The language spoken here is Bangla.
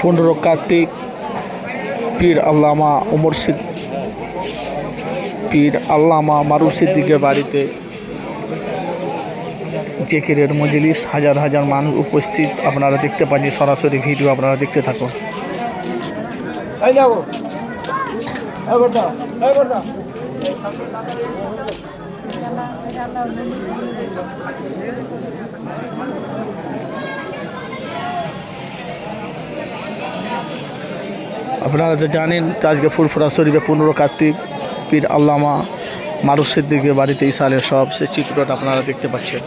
পনেরো কার্তিক পীর আল্লামা ওমর সিদ পীর আল্লামা মারুফ সিদ্দিকের বাড়িতে জেকেরের মজলিস হাজার হাজার মানুষ উপস্থিত। আপনারা দেখতে পাচ্ছেন সরাসরি ভিডিও আপনারা দেখতে থাকুন। আপনারা তো জানেন আজকে ফুরফুরা শরীফে পনেরো কার্তিক। পীর আল্লামা মারুফ সিদ্দিকের বাড়িতে ইসালের সব সে চিত্রটা আপনারা দেখতে পাচ্ছেন।